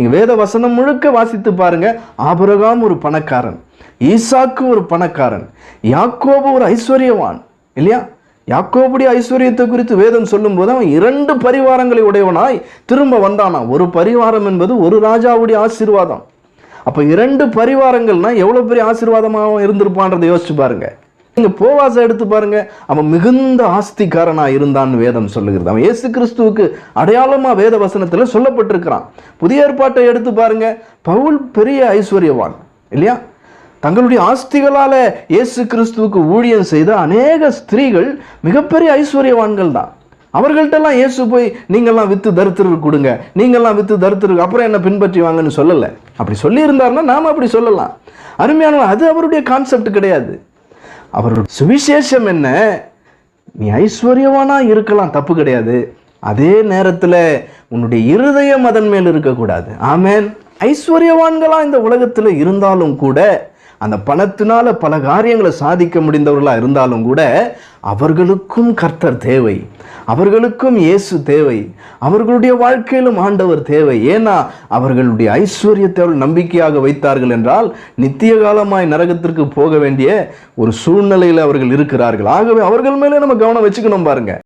நீங்கள் வேத வசனம் முழுக்க வாசித்து பாருங்கள் ஆபரகாம் ஒரு பணக்காரன். ஈசாக்கு ஒரு பணக்காரன். யாக்கோபு ஒரு ஐஸ்வர்யவான். இல்லையா? யாக்கோபுடைய ஐஸ்வர்யத்தை குறித்து வேதம் சொல்லும்போது அவன் இரண்டு பரிவாரங்களை உடையவனாய் திரும்ப வந்தானா ஒரு பரிவாரம் என்பது ஒரு ராஜாவுடைய ஆசீர்வாதம். அப்போ இரண்டு பரிவாரங்கள்னா எவ்வளோ பெரிய ஆசீர்வாதமாக இருந்திருப்பான்றதை யோசிச்சு பாருங்கள் நீங்க போவாச எடுத்து பாருங்க. அவன் மிகுந்த ஆஸ்திக்காரனா இருந்தான்னு வேதம் சொல்லுகிறது. அவன் இயேசு கிறிஸ்துவுக்கு அடையாளமா வேத வசனத்துல சொல்லப்பட்டிருக்கிறான். புதிய ஏற்பாட்டை எடுத்து பாருங்க. பவுல் பெரிய ஐஸ்வர்யவான் இல்லையா? தங்களுடைய ஆஸ்திகளால இயேசு கிறிஸ்துவுக்கு ஊழியம் செய்த அநேக ஸ்திரீகள் மிகப்பெரிய ஐஸ்வர்யவான்கள் தான். அவர்கள்ட்டெல்லாம் இயேசு போய் நீங்கள்லாம் வித்து தருத்திரு கொடுங்க. நீங்கள்லாம் வித்து தருத்திரு அப்புறம் என்ன பின்பற்றி வாங்கன்னு சொல்லலை. அப்படி சொல்லியிருந்தாருன்னா நாம் அப்படி சொல்லலாம். அருமையானவன் அது அவருடைய கான்செப்ட் கிடையாது. அவரோட சுவிசேஷம் என்ன? நீ ஐஸ்வர்யவானா இருக்கலாம் தப்பு கிடையாது. அதே நேரத்தில் உன்னுடைய இருதயம் அதன் மேல் இருக்கக்கூடாது. ஆமேன். ஐஸ்வர்யவான்களாக இந்த உலகத்தில் இருந்தாலும் கூட அந்த பணத்தினால் பல காரியங்களை சாதிக்க முடிந்தவர்களாக இருந்தாலும் கூட அவர்களுக்கும் கர்த்தர் தேவை. அவர்களுக்கும் இயேசு தேவை. அவர்களுடைய வாழ்க்கையிலும் ஆண்டவர் தேவை. ஏன்னா அவர்களுடைய ஐஸ்வர்யத்தை அவர்கள் நம்பிக்கையாக வைத்தார்கள் என்றால் நித்திய காலமாய் நரகத்திற்கு போக வேண்டிய ஒரு சூழ்நிலையில் அவர்கள் இருக்கிறார்கள். ஆகவே அவர்கள் மேலே நம்ம கவனம் வச்சுக்கணும் பாருங்கள்